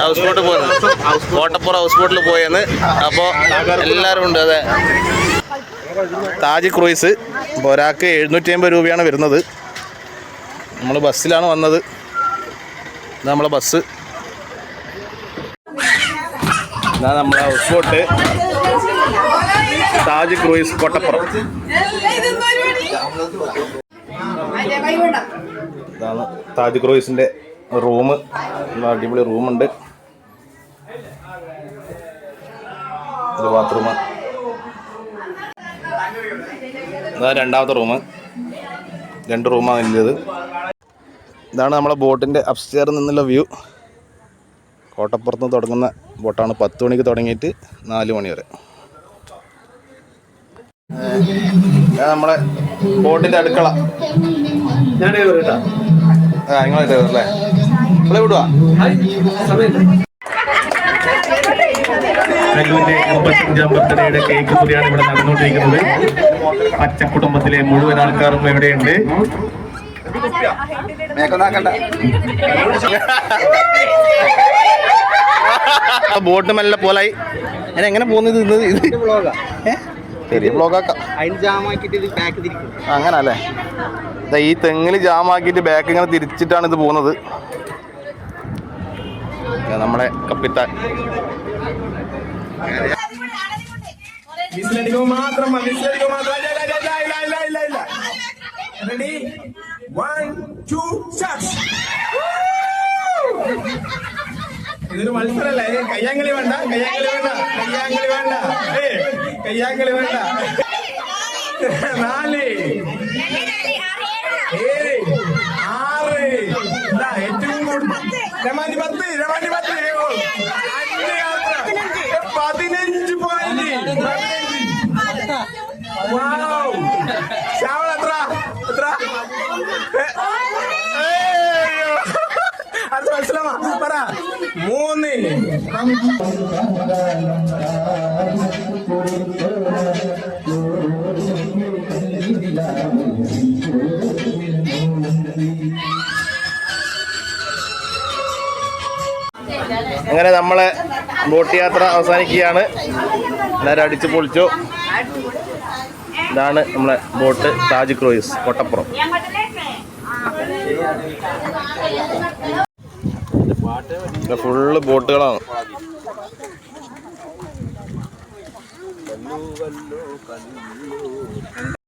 House boat പോയത് Kottappuram house ബോട്ടിൽ പോയെന്ന്. അപ്പോൾ എല്ലാവരും ഉണ്ട് അതെ. താജ് ക്രൂയിസ്. അപ്പോൾ ഒരാൾക്ക് എഴുന്നൂറ്റി അമ്പത് രൂപയാണ് വരുന്നത്. നമ്മൾ ബസ്സിലാണ് വന്നത്. ഇത് നമ്മളെ ബസ്. ഇതാ നമ്മളെ house boat Taj cruise Kottappuram. ഇതാണ് താജ് ക്രൂയിസിന്റെ റൂം അടിപൊളി റൂമുണ്ട്. ഒരു ബാത്റൂം അതാ രണ്ടാമത്തെ റൂം രണ്ട് റൂമാണ് ഇല്ലത് ഇതാണ് നമ്മളെ ബോട്ടിന്റെ അപ്സ്റ്റെയറിൽ നിന്നുള്ള വ്യൂ കോട്ടപ്പുറത്ത് നിന്ന് തുടങ്ങുന്ന ബോട്ടാണ്. പത്ത് മണിക്ക് തുടങ്ങിയിട്ട് നാല് മണി വരെ. ഇതാ നമ്മളെ ബോട്ടിന്റെ അടുക്കള. ഞാൻ കേട്ടാ. ആ ഡ്രൈവർ അല്ലേ? ഇവിടെ വിടുവാ. കല്ലൂരിന്റെ എൺപത്തഞ്ചാം ബർത്ത്ഡേയുടെ കേക്ക് കൂടിയാണ് ഇവിടെ നടന്നുകൊണ്ടിരിക്കുന്നത്. പച്ച കുടുംബത്തിലെ മുഴുവൻ ആൾക്കാരും എവിടെയുണ്ട്? ബോട്ട് മെല്ലെ പോലായി. ഞാൻ എങ്ങനെ പോകുന്നത് ഇന്ന് ഇത് ഏ? ചെറിയ ബ്ലോഗാക്കാം അങ്ങനെ അല്ലേ ദാ ഈ തെങ്ങിൽ ജാമാക്കിയിട്ട് ബാക്ക് ഇങ്ങനെ തിരിച്ചിട്ടാണ് ഇത് പോകുന്നത്. ഇല്ല, ഇല്ല, ഇല്ല. Ready? One, two, start. ഇതൊരു മത്സരല്ലേ കയ്യാങ്കളി വേണ്ട കയ്യാങ്കളി വേണ്ട കയ്യാങ്കളി വേണ്ട. ഏ കയ്യാങ്കളി വേണ്ട. നാല്. ഏഴ്. ആറ്. ഏറ്റവും കൂടുതൽ. രമാനി പത്ത് രമാനി പത്ത് ഓ, അഞ്ച് യാത്ര പതിനഞ്ച് പോയിന്റ് വൗ. ശ്യാമള എത്ര? എത്ര. അടുത്ത മനസ്സിലാവാ. പറ. മൂന്ന്. അങ്ങനെ നമ്മളെ ബോട്ട് യാത്ര അവസാനിക്കുകയാണ്. എല്ലാവരും അടിച്ചു പൊളിച്ചു. ഇതാണ് നമ്മളെ boat Taj cruise Kottappuram. Full ബോട്ടുകളാണ്.